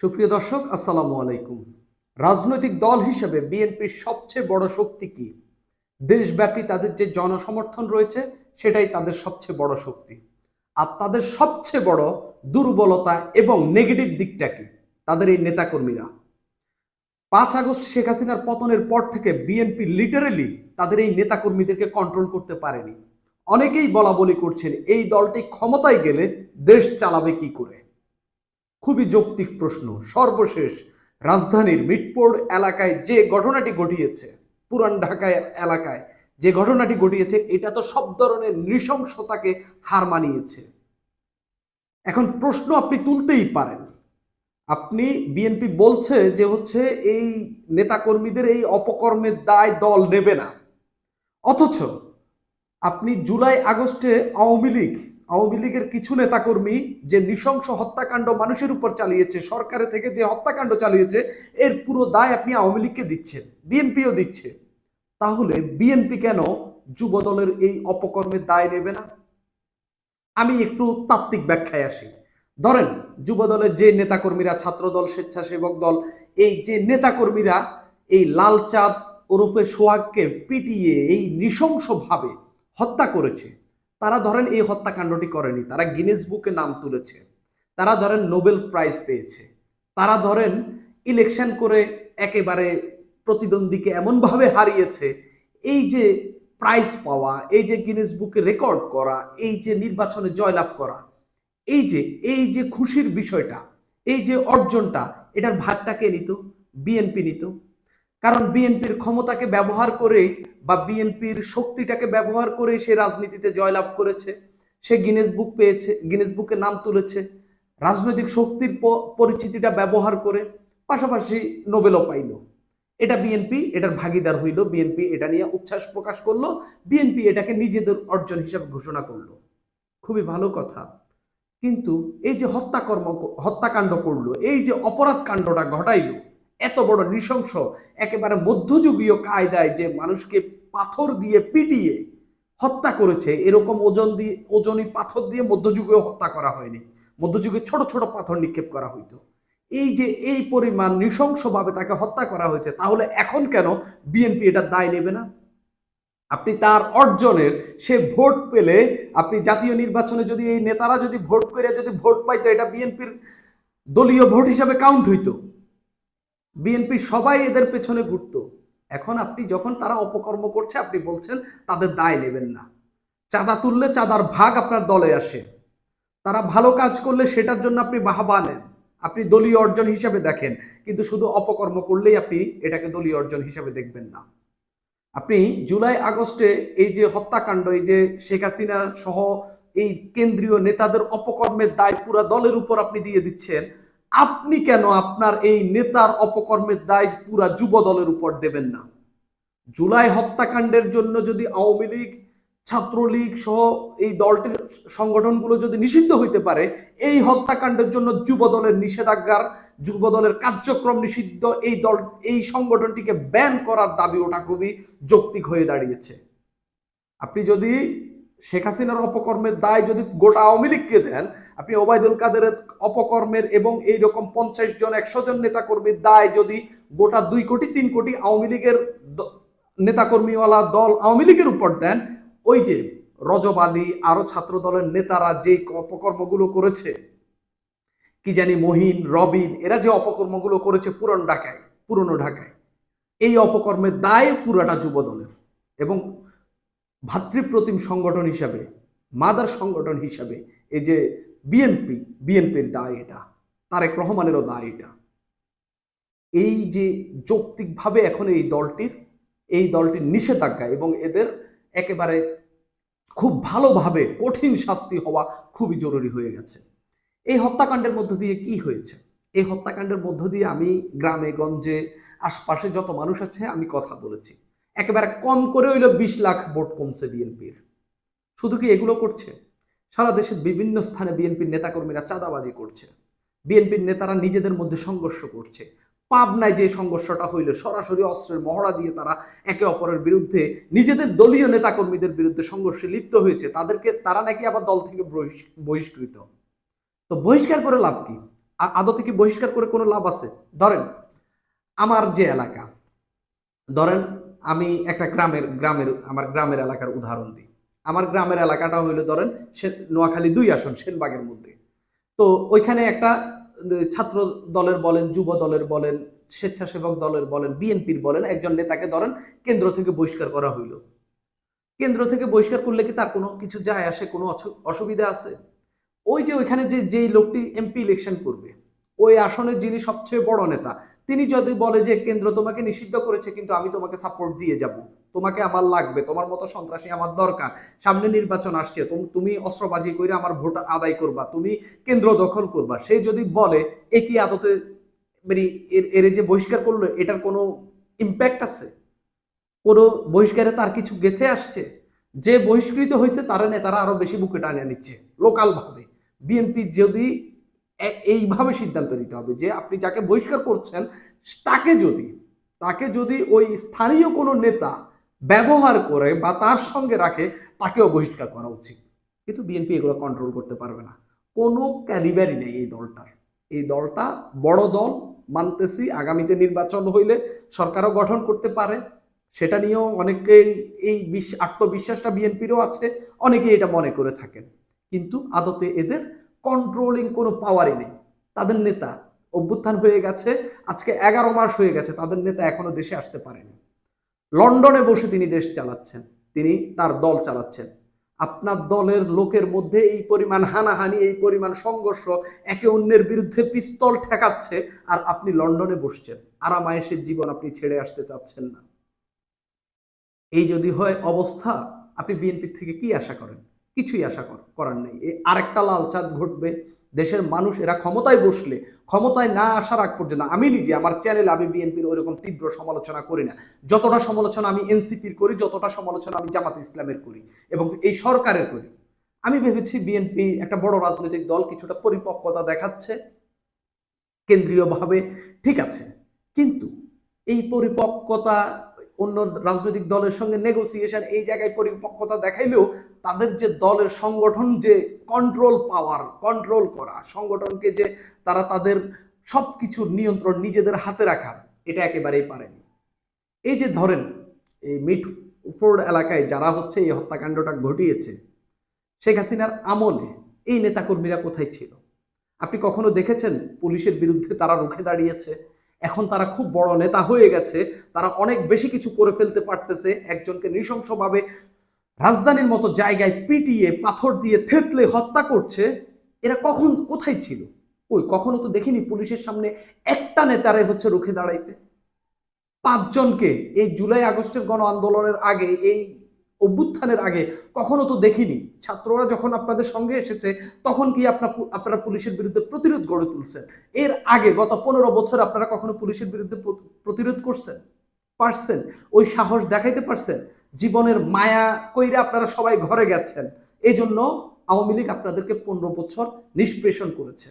সুপ্রিয় দর্শক, আসসালামু আলাইকুম। রাজনৈতিক দল হিসেবে বিএনপির সবচেয়ে বড় শক্তি কি? দেশব্যাপী তাদের যে জনসমর্থন রয়েছে, সেটাই তাদের সবচেয়ে বড় শক্তি। আর তাদের সবচেয়ে বড় দুর্বলতা এবং নেগেটিভ দিকটা কি? তাদের এই নেতাকর্মীরা। পাঁচ আগস্ট শেখ হাসিনার পতনের পর থেকে বিএনপি লিটারেলি তাদের এই নেতাকর্মীদেরকে কন্ট্রোল করতে পারেনি। অনেকেই বলা বলি করছেন, এই দলটি ক্ষমতায় গেলে দেশ চালাবে কি করে? খুবই যৌক্তিক প্রশ্ন। সর্বশেষ, রাজধানীর মিটপোর্ট এলাকায় যে ঘটনাটি ঘটিয়েছে, পুরান ঢাকায় এলাকায় যে ঘটনাটি ঘটিয়েছে, এটা তো সব ধরনের নৃশংসতাকে হার মানিয়েছে। এখন প্রশ্ন আপনি তুলতেই পারেন। আপনি, বিএনপি বলছে যে হচ্ছে এই নেতাকর্মীদের এই অপকর্মের দায় দল নেবে না। অথচ আপনি জুলাই আগস্টে আওয়ামী লীগ আওয়ামী লীগের কিছু নেতাকর্মী যে নৃশংস হত্যাকাণ্ড মানুষের উপর চালিয়েছে সরকারের থেকে যে হত্যাকাণ্ড চালিয়েছে, এর পুরো দায় আপনি আওয়ামী লীগকে দিচ্ছেন, বিএনপিও দিচ্ছে। তাহলে বিএনপি কেন যুব দলের এই অপকর্মের দায় নেবে না? আমি একটু তাত্ত্বিক ব্যাখ্যায় আসি। ধরেন যুব দলের যে নেতাকর্মীরা, ছাত্রদল, স্বেচ্ছাসেবক দল, এই যে নেতাকর্মীরা এই লালচাঁদ ওরফে সোহাগকে পিটিয়ে এই নৃশংসভাবে হত্যা করেছে তারা ধরেন এই হত্যাকাণ্ডটি করেনি, তারা গিনেস বুকে নাম তুলেছে, তারা ধরেন নোবেল প্রাইজ পেয়েছে, তারা ধরেন ইলেকশন করে একেবারে প্রতিদ্বন্দ্বীকে এমনভাবে হারিয়েছে, এই যে প্রাইজ পাওয়া, এই যে গিনেস বুকে রেকর্ড করা, এই যে নির্বাচনে জয়লাভ করা, এই যে এই যে খুশির বিষয়টা, এই যে অর্জনটা, এটার ভাগটাকে নিত? বিএনপি নিত। কারণ বিএনপির ক্ষমতাকে ব্যবহার করে বা বিএনপির শক্তিটাকে ব্যবহার করে সে রাজনীতিতে জয়লাভ করেছে, সে গিনেস বুক পেয়েছে গিনেস বুকে নাম তুলেছে, রাজনৈতিক শক্তির পরিচিতিটা ব্যবহার করে পাশাপাশি নোবেলও পাইল। এটা বিএনপি, এটার ভাগিদার হইল বিএনপি, এটা নিয়ে উচ্ছ্বাস প্রকাশ করল, বিএনপি এটাকে নিজেদের অর্জন হিসাবে ঘোষণা করল। খুবই ভালো কথা। কিন্তু এই যে হত্যাকর্ম, হত্যাকাণ্ড করল, এই যে অপরাধ কাণ্ডটা ঘটাইলো এত বড় নৃশংস, একেবারে মধ্যযুগীয় কায়দায় যে মানুষকে পাথর দিয়ে পিটিয়ে হত্যা করেছে, এরকম ওজন দিয়ে ওজনই পাথর দিয়ে মধ্যযুগেও হত্যা করা হয়নি। মধ্যযুগে ছোট ছোট পাথর নিক্ষেপ করা হইতো। এই যে এই পরিমাণ নৃশংসভাবে তাকে হত্যা করা হয়েছে, তাহলে এখন কেন বিএনপি এটা দায় নেবে না? আপনি তার অর্জনের সে ভোট পেলে, আপনি জাতীয় নির্বাচনে যদি এই নেতারা যদি ভোট করে, যদি ভোট পাইতো, এটা বিএনপির দলীয় ভোট হিসাবে কাউন্ট হইতো। বিএনপি সবাই এদের পেছনে ঘুরত। এখন আপনি যখন তারা অপকর্ম করছে, আপনি বলছেন তাদের দায় নেবেন না। চাঁদা তুললে চাঁদার ভাগ আপনার দলে আসে। তারা ভালো কাজ করলে সেটার জন্য আপনি বাহবা নেন। আপনি দলীয় অর্জন হিসাবে দেখেন, কিন্তু শুধু অপকর্ম করলেই আপনি এটাকে দলীয় অর্জন হিসাবে দেখবেন না। আপনি জুলাই আগস্টে এই যে হত্যাকাণ্ড, এই যে শেখ হাসিনা সহ এই কেন্দ্রীয় নেতাদের অপকর্মের দায় পুরা দলের উপর আপনি দিয়ে দিচ্ছেন আপনি কেন আপনার এই নেতার অপকর্মের দায় পুরা যুব দলের উপর দেবেন না? জুলাই হত্যাকাণ্ডের জন্য যদি আওয়ামী লীগ, ছাত্রলীগ সহ এই দলটির সংগঠনগুলো যদি নিষিদ্ধ হইতে পারে, এই হত্যাকাণ্ডের জন্য যুব দলের নিষেধাজ্ঞার যুব দলের কার্যক্রম নিষিদ্ধ, এই দল, এই সংগঠনটিকে ব্যান করার দাবি ওটা খুবই যৌক্তিক হয়ে দাঁড়িয়েছে। আপনি যদি শেখ হাসিনার অপকর্মের দায় যদি গোটা আওয়ামী লীগকে দেন আপনি ওবায়দুল কাদেরের অপকর্মের এবং এই রকম পঞ্চাশ জন, একশো জন নেতাকর্মীর দায় যদি গোটা দুই কোটি, তিন কোটি আওয়ামী লীগের নেতাকর্মীওয়ালা দল আওয়ামী লীগের উপর দেন, ওই যে রজব আলী, আরও ছাত্র দলের নেতারা যে অপকর্মগুলো করেছে, কি জানি মহিন, রবিন, এরা যে অপকর্মগুলো করেছে পুরন ঢাকায়, পুরনো ঢাকায়, এই অপকর্মের দায় পুরাটা যুব দলের এবং ভাতৃপ্রতিম সংগঠন হিসাবে, মাদার সংগঠন হিসাবে, এই যে বিএনপি বিএনপির দায় এটা, তারেক রহমানেরও দায় এটা। এই যে যৌক্তিকভাবে এখন এই দলটির এই দলটির নিষেধাজ্ঞা এবং এদের একেবারে খুব ভালোভাবে কঠিন শাস্তি হওয়া খুবই জরুরি হয়ে গেছে। এই হত্যাকাণ্ডের মধ্য দিয়ে কি হয়েছে? এই হত্যাকাণ্ডের মধ্য দিয়ে আমি গ্রামে, গঞ্জে, আশপাশে যত মানুষ আছে আমি কথা বলেছি। একেবারে কম করে হইল বিশ লাখ ভোট কমছে বিএনপির শুধু কি এগুলো করছে? সারা দেশের বিভিন্ন স্থানে বিএনপির নেতাকর্মীরা চাঁদাবাজি করছে। বিএনপির নেতারা নিজেদের মধ্যে সংঘর্ষ করছে। পাবনায় যে সংঘর্ষটা হইল, সরাসরি অস্ত্রের মহড়া দিয়ে তারা একে অপরের বিরুদ্ধে নিজেদের দলীয় নেতাকর্মীদের বিরুদ্ধে সংঘর্ষে লিপ্ত হয়েছে। তাদেরকে, তারা নাকি আবার দল থেকে বহিষ- বহিষ্কৃত। তো বহিষ্কার করে লাভ কি? আদতে কি বহিষ্কার করে কোনো লাভ আছে? ধরেন, আমার যে এলাকা, ধরেন আমি একটা গ্রামের গ্রামের, আমার গ্রামের এলাকার উদাহরণ দিই। আমার গ্রামের এলাকাটা হইল ধরেন নোয়াখালী দুই আসন, সেনবাগের মধ্যে। তো ওইখানে একটা ছাত্র দলের বলেন, যুব দলের বলেন, স্বেচ্ছাসেবক দলের বলেন, বিএনপির বলেন, একজন নেতাকে ধরেন কেন্দ্র থেকে বহিষ্কার করা হইল। কেন্দ্র থেকে বহিষ্কার করলে কি তার কোনো কিছু যায় আসে, কোনো অসুবিধা আছে? ওই যে ওইখানে যে, যেই লোকটি এমপি ইলেকশন করবে, ওই আসনের যিনি সবচেয়ে বড় নেতা, তিনি যদি বলে যে, কেন্দ্র তোমাকে নিষিদ্ধ করেছে, কিন্তু আমি তোমাকে সাপোর্ট দিয়ে যাব। তোমাকে আমার লাগবে, তোমার মতো সন্ত্রাসী আমার দরকার। সামনে নির্বাচন আসছে, তুম- অস্ত্রবাজি করে আমার ভোট আদায় করবা, তুমি কেন্দ্র দখল করবা। সে যদি বলে এ কি আদতে মানে এর যে বহিষ্কার করল, এটার কোনো ইম্প্যাক্ট আছে? কোনো বহিষ্কারে তার কিছু গেছে আসছে? যে বহিষ্কৃত হয়েছে তারা নেতারা আরও বেশি বুকে টানিয়ে নিচ্ছে লোকাল ভাবে বিএনপি যদি এইভাবে সিদ্ধান্ত নিতে হবে যে, আপনি যাকে বহিষ্কার করছেন, তাকে যদি তাকে যদি ওই স্থানীয় কোনো নেতা ব্যবহার করে বা তার সঙ্গে রাখে তাকেও বহিষ্কার করা উচিত। কিন্তু বিএনপি এগুলো কন্ট্রোল করতে পারবে না। কোনো ক্যালিবারই নেই এই দলটার। এই দলটা বড় দল, মানতেছি আগামীতে নির্বাচন হইলে সরকারও গঠন করতে পারে। সেটা নিয়েও অনেকেই এই বিশ- আত্মবিশ্বাসটা বিএনপিরও আছে, অনেকেই এটা মনে করে থাকেন। কিন্তু আদতে এদের কন্ট্রোলিং কোনো পাওয়ারই নেই। তাদের নেতা অভ্যুত্থান হয়ে গেছে, আজকে এগারো মাস হয়ে গেছে, তাদের নেতা এখনও দেশে আসতে পারেনি। লন্ডনে বসে তিনি দেশ চালাচ্ছেন, তিনি তার দল চালাচ্ছেন। আপনার দলের লোকের মধ্যে এই পরিমাণ হানাহানি, এই পরিমাণ সংঘর্ষ একে অন্যের বিরুদ্ধে পিস্তল ঠেকাচ্ছে আর আপনি লন্ডনে বসছেন। আরামায়েশের জীবন আপনি ছেড়ে আসতে চাচ্ছেন না। এই যদি হয় অবস্থা, আপনি বিএনপি থেকে কি আশা করেন? কিছুই আশা কর- করার নেই। আরেকটা লাল চাঁদ ঘটবে। দেশের মানুষ এরা ক্ষমতায় বসলে, ক্ষমতায় না আসার আগ পর্যন্ত, আমি নিজে, আমার চ্যানেল আমি বিএনপির ওইরকম তীব্র সমালোচনা করি না। যতটা সমালোচনা আমি এনসিপির করি, যতটা সমালোচনা আমি জামাত ইসলামের করি এবং এই সরকারের করি। আমি ভেবেছি বিএনপি একটা বড় রাজনৈতিক দল, কিছুটা পরিপক্কতা দেখাচ্ছে, কেন্দ্রীয়ভাবে ঠিক আছে। কিন্তু এই পরিপক্কতা অন্য রাজনৈতিক দলের সঙ্গে নেগোসিয়েশন এই জায়গায় পরিপক্কতা দেখাইলেও তাদের যে দলের সংগঠন যে কন্ট্রোল পাওয়ার কন্ট্রোল করা, সংগঠনকে যে তারা তাদের সব কিছুর নিয়ন্ত্রণ নিজেদের হাতে রাখা, এটা একেবারেই পারেনি। এই যে ধরেন, এই মিটফোর্ড এলাকায় যারা হচ্ছে এই হত্যাকাণ্ডটা ঘটিয়েছে, শেখ হাসিনার আমলে এই নেতাকর্মীরা কোথায় ছিল? আপনি কখনো দেখেছেন পুলিশের বিরুদ্ধে তারা রুখে দাঁড়িয়েছে? এখন তারা খুব বড় নেতা হয়ে গেছে, তারা অনেক বেশি কিছু করে ফেলতে পারতেছে, একজনকে নৃশংসভাবে রাজধানীর মতো জায়গায় পিটিয়ে, পাথর দিয়ে থেতলে হত্যা করছে, এরা কখন, কোথায় ছিল? ওই, কখনো তো দেখিনি পুলিশের সামনে একটা নেতারে হচ্ছে রুখে দাঁড়াইতে। পাঁচজনকে এই জুলাই আগস্টের গণ আন্দোলনের আগে এই অভ্যুত্থানের আগে কখনো তো দেখিনি। ছাত্ররা যখন আপনাদের সঙ্গে এসেছে, তখন কি আপনার আপনারা পুলিশের বিরুদ্ধে প্রতিরোধ গড়ে তুলছেন? এর আগে গত পনেরো বছর আপনারা কখনো পুলিশের বিরুদ্ধে প্রতিরোধ করছেন? পারছেন? ওই সাহস দেখাইতে পারছেন? জীবনের মায়া কইরে আপনারা সবাই ঘরে গেছেন। এই জন্য আওয়ামী লীগ আপনাদেরকে পনেরো বছর নিষ্পেষণ করেছে।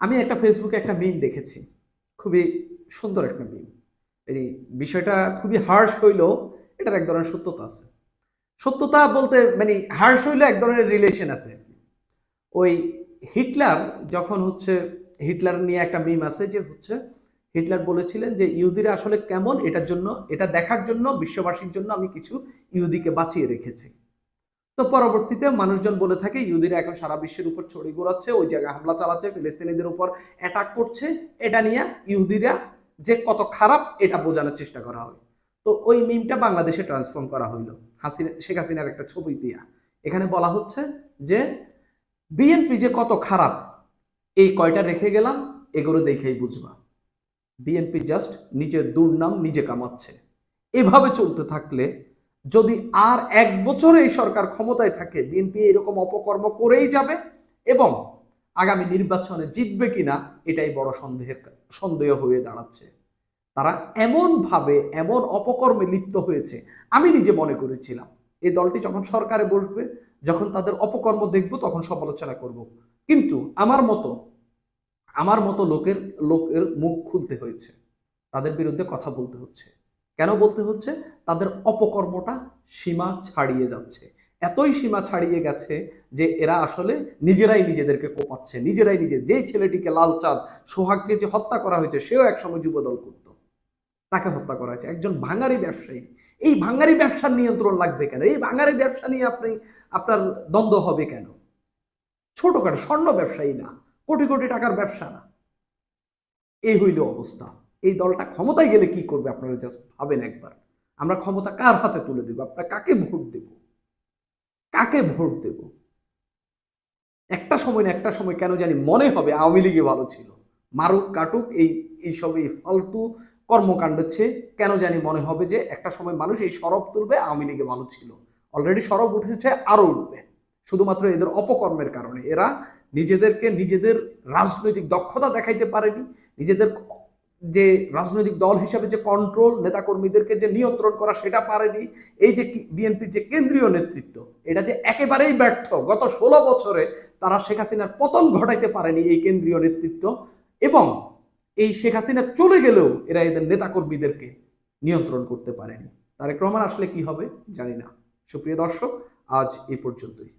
আমি একটা ফেসবুকে একটা মিম দেখেছি। খুবই সুন্দর একটা মিম এই বিষয়টা খুবই হার্শ হইলেও এটার এক ধরনের সত্যতা আছে। সত্যতা বলতে মানে হার্শ হইলেও এক ধরনের রিলেশন আছে ওই হিটলার যখন হচ্ছে, হিটলার নিয়ে একটা মিম আছে যে হচ্ছে, হিটলার বলেছিলেন যে ইহুদিরা আসলে কেমন, এটার জন্য, এটা দেখার জন্য, বিশ্ববাসীর জন্য আমি কিছু ইহুদিকে বাঁচিয়ে রেখেছি। তো পরবর্তীতে মানুষজন বলে থাকে, ইহুদিরা এখন সারা বিশ্বের উপর ছড়ি ঘোরাচ্ছে ওই জায়গায় হামলা চালাচ্ছে, ফিলিস্তিনিদের উপর অ্যাটাক করছে, এটা নিয়ে ইহুদিরা যে কত খারাপ, এটা বোঝানোর চেষ্টা করা হয়। তো ওই মিমটা বাংলাদেশে ট্রান্সফর্ম করা হইল। হাসিনা, শেখ হাসিনার একটা ছবি দিয়া। এখানে বলা হচ্ছে যে বিএনপি যে কত খারাপ, এই কয়টা রেখে গেলাম, এগুলো দেখেই বুঝবা। বিএনপি জাস্ট নিজের দুর্নাম নিজে কামাচ্ছে। এভাবে চলতে থাকলে, যদি আর এক বছর এই সরকার ক্ষমতায় থাকে বিএনপি এরকম অপকর্ম করেই যাবে এবং আগামী নির্বাচনে জিতবে কিনা, এটাই বড় সন্দেহের সন্দেহ হয়ে দাঁড়াচ্ছে। তারা এমন ভাবে এমন অপকর্মে লিপ্ত হয়েছে, আমি নিজে মনে করেছিলাম। এই দলটি যখন সরকারে বসবে, যখন তাদের অপকর্ম দেখব, তখন সমালোচনা করব। কিন্তু আমার মতো আমার মতো লোকের লোকের মুখ খুলতে হয়েছে। তাদের বিরুদ্ধে কথা বলতে হচ্ছে। কেন বলতে হচ্ছে? তাদের অপকর্মটা সীমা ছাড়িয়ে যাচ্ছে। এতই সীমা ছাড়িয়ে গেছে যে এরা আসলে নিজেরাই নিজেদেরকে কোপাচ্ছে। নিজেরাই নিজে, যেই ছেলেটিকে লালচাঁদ সোহাগকে যে হত্যা করা হয়েছে, সেও একসময় যুবদল করত। তাকে হত্যা করা হয়েছে। একজন ভাঙারি ব্যবসায়ী। এই ভাঙারি ব্যবসার নিয়ন্ত্রণ লাগবে কেন? এই ভাঙারি ব্যবসা নিয়ে আপনি, আপনার দ্বন্দ্ব হবে কেন? ছোটখাটো, স্বর্ণ ব্যবসায়ী না। কোটি কোটি টাকার ব্যবসা না। এই হইল অবস্থা। এই দলটা ক্ষমতায় গেলে কি করবে আপনারা জাস্ট ভাবেন একবার। আমরা ক্ষমতা কার হাতে তুলে দেব? আপনারা কাকে ভোট দেব? কাকে ভোট দেব? একটা সময় না একটা সময় কেন জানি মনে হবে, আওয়ামী লীগে ভালো ছিল। মারুক, কাটুক, এই, এইসব, এই ফালতু কর্মকাণ্ডের চেয়ে কেন জানি মনে হবে যে একটা সময় মানুষ এই সরব তুলবে, আওয়ামী লীগে ভালো ছিল। অলরেডি সরব উঠেছে আরও উঠবে। শুধুমাত্র এদের অপকর্মের কারণে। এরা নিজেদেরকে নিজেদের রাজনৈতিক দক্ষতা দেখাইতে পারেনি। নিজেদের যে রাজনৈতিক দল হিসাবে যে কন্ট্রোল নেতাকর্মীদেরকে যে নিয়ন্ত্রণ করা সেটা পারেনি। এই যে বিএনপির যে কেন্দ্রীয় নেতৃত্ব, এটা যে একেবারেই ব্যর্থ। গত ষোলো বছরে তারা শেখ হাসিনার পতন ঘটাইতে পারেনি এই কেন্দ্রীয় নেতৃত্ব। এবং এই শেখ হাসিনা চলে গেলেও এরা এদের নেতাকর্মীদেরকে নিয়ন্ত্রণ করতে পারেনি। তারেক রহমান আসলে কি হবে জানি না। সুপ্রিয় দর্শক, আজ এ পর্যন্তই।